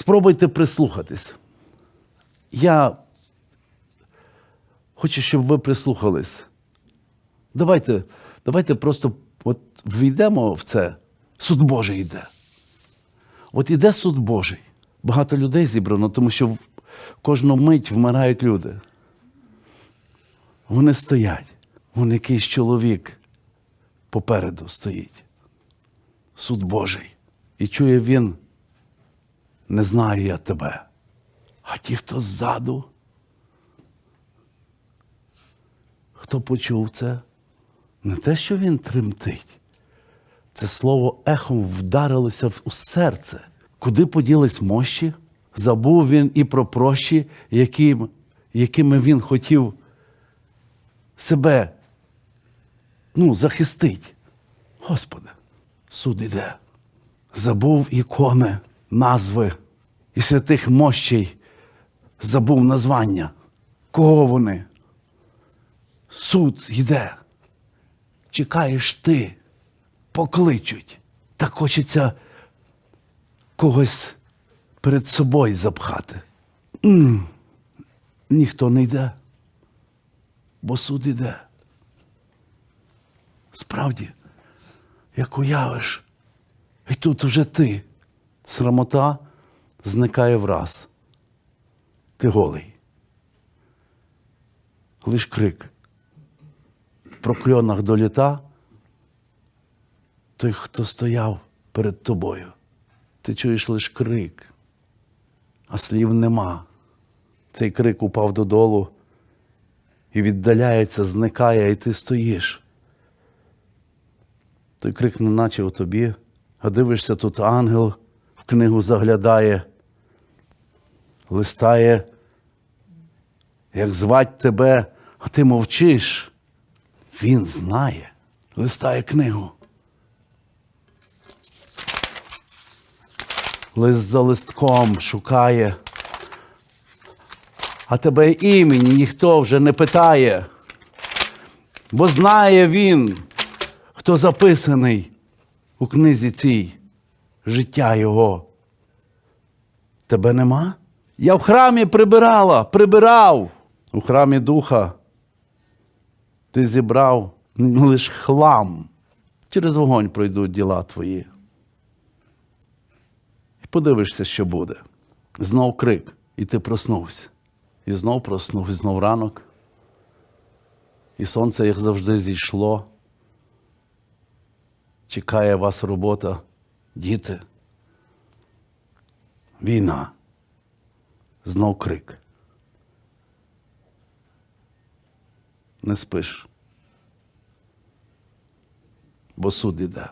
Спробуйте прислухатись. Я хочу, щоб ви прислухались. Давайте, давайте просто от війдемо в це. Суд Божий йде. От іде суд Божий. Багато людей зібрано, тому що кожну мить вмирають люди. Вони стоять. Вон якийсь чоловік попереду стоїть. Суд Божий. І чує він, не знаю я тебе. А ті, хто ззаду, хто почув це, не те, що він тремтить. Це слово ехом вдарилося у серце. Куди поділись мощі? Забув він і про прощі, яким, якими він хотів себе ну, захистить. Господи, суд іде. Забув ікони, назви і святих мощей. Забув названня. Кого вони? Суд йде. Чекаєш ти, покличуть. Так хочеться когось перед собою запхати. М. Ніхто не йде, бо суд іде. Справді, як уявиш, і тут вже ти. Срамота зникає враз. Ти голий. Лиш крик. В прокльонах до літа той, хто стояв перед тобою. Ти чуєш лиш крик, а слів нема. Цей крик упав додолу і віддаляється, зникає, і ти стоїш. Той крик не наче у тобі, а дивишся, тут ангел книгу заглядає, листає, як звать тебе, а ти мовчиш. Він знає, листає книгу. Лист за листком шукає, а тебе імені ніхто вже не питає, бо знає він, хто записаний у книзі цій життя його. Тебе нема? Я в храмі прибирала, прибирав у храмі духа. Ти зібрав лише хлам. Через вогонь пройдуть діла твої. І подивишся, що буде. Знов крик, і ти проснувся. І знов проснув, і знов ранок. І сонце, як завжди, зійшло. Чекає вас робота, діти. Війна. Знов крик. Не спиш. Бо суд іде.